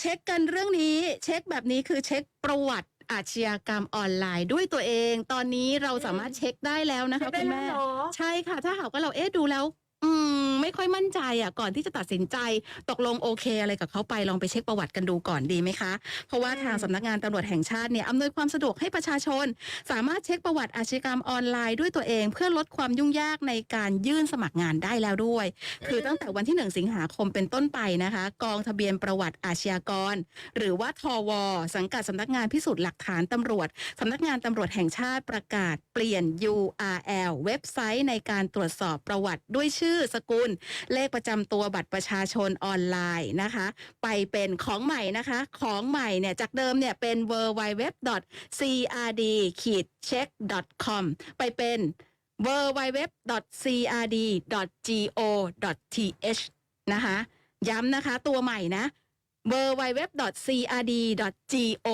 เช็คกันเรื่องนี้ เช็คแบบนี้คือเช็คประวัติอาชญากรรมออนไลน์ด้วยตัวเอง ตอนนี้เราสามารถเช็คได้แล้วนะคะได้คุณแล้วแม่เหรอใช่ค่ะ ถ้าหากว่าเราเอ๊ะดูแล้วอืม ไม่ค่อยมั่นใจอะก่อนที่จะตัดสินใจตกลงโอเคอะไรกับเขาไปลองไปเช็คประวัติกันดูก่อนดีไหมคะ เพราะว่าอืมทางสำนักงานตำรวจแห่งชาติเนี่ยอำนวยความสะดวกให้ประชาชน สามารถเช็คประวัติอาชญากรรมออนไลน์ด้วยตัวเอง เพื่อลดความยุ่งยากในการยื่นสมัครงานได้แล้วด้วย คือตั้งแต่วันที่ 1 สิงหาคมเป็นต้นไปนะคะ กองทะเบียนประวัติอาชญากร หรือว่าทว สังกัดสำนักงานพิสูจน์หลักฐานตำรวจสำนักงานตำรวจแห่งชาติประกาศเปลี่ยน URL เว็บไซต์ในการตรวจสอบประวัติด้วยชื่อสกุลเลขประจำตัวบัตรประชาชนออนไลน์นะคะ ไปเป็นของใหม่นะคะ ของใหม่เนี่ยจากเดิมเนี่ยเป็น w w w c r d c h e c k com ไปเป็น w w w c r d g o t h นะคะ ย้ำนะคะตัวใหม่นะ w w w c r d g o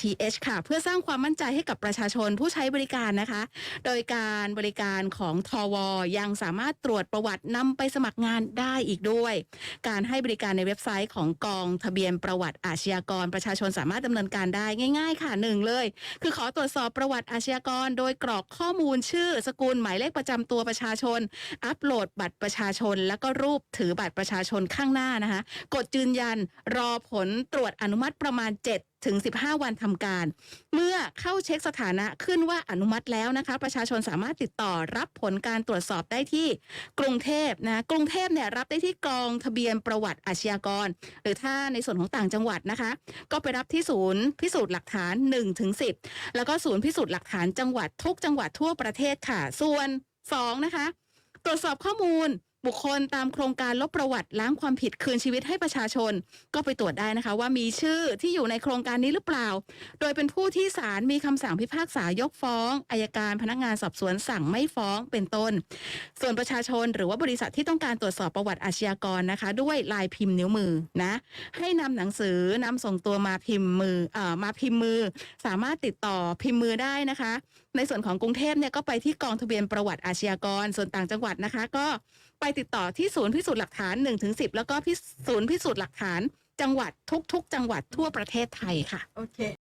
t h ค่ะ เพื่อสร้างความมั่นใจให้กับประชาชนผู้ใช้บริการนะคะ โดยการบริการของทว ยังสามารถตรวจประวัตินำไปสมัครงานได้อีกด้วย การให้บริการในเว็บไซต์ของกองทะเบียนประวัติอาชญากร ประชาชนสามารถดำเนินการได้ง่าย ๆ ค่ะหนึ่งเลย คือขอตรวจสอบประวัติอาชญากร โดยกรอกข้อมูลชื่อ สกุลหมายเลขประจำตัวประชาชน อัปโหลดบัตรประชาชน แล้วก็รูปถือบัตรประชาชนข้างหน้านะคะ กดยืนยันรอผลตรวจอนุมัติประมาณ 7 ถึง 15 วันทำการ เมื่อเข้าเช็คสถานะขึ้นว่าอนุมัติแล้วนะคะ ประชาชนสามารถติดต่อรับผลการตรวจสอบได้ที่กรุงเทพนะกรุงเทพเนี่ยรับได้ที่กองทะเบียนประวัติอาชญากร หรือถ้าในส่วนของต่างจังหวัดนะคะ ก็ไปรับที่ศูนย์พิสูจน์หลักฐาน1ถึง10 แล้วก็ศูนย์พิสูจน์หลักฐานจังหวัดทุกจังหวัดทั่วประเทศค่ะส่วน2นะคะตรวจสอบข้อมูล บุคคลตามโครงการลบประวัติล้างความผิดคืนชีวิตให้ประชาชน ก็ไปตรวจได้นะคะ ว่ามีชื่อที่อยู่ในโครงการนี้หรือเปล่า โดยเป็นผู้ที่ศาลมีคำสั่งพิพากษายกฟ้องอายการพนักงานสอบสวนสั่งไม่ฟ้องเป็นต้น ส่วนประชาชนหรือว่าบริษัทที่ต้องการตรวจสอบประวัติอาชญากรนะคะ ด้วยลายพิมพ์นิ้วมือนะให้นำหนังสือนำส่งตัวมาพิมพ์มือเอ่อมาพิมพ์มือ สามารถติดต่อพิมพ์มือได้นะคะ ในส่วนของกรุงเทพเนี่ยก็ไปที่กองทะเบียนประวัติอาชญากร ส่วนต่างจังหวัดนะคะ ก็ไปติดต่อที่ศูนย์พิสูจน์หลักฐาน1ถึง10 แล้วก็ศูนย์พิสูจน์หลักฐานจังหวัดทุก ๆ จังหวัดทั่วประเทศไทยค่ะ โอเค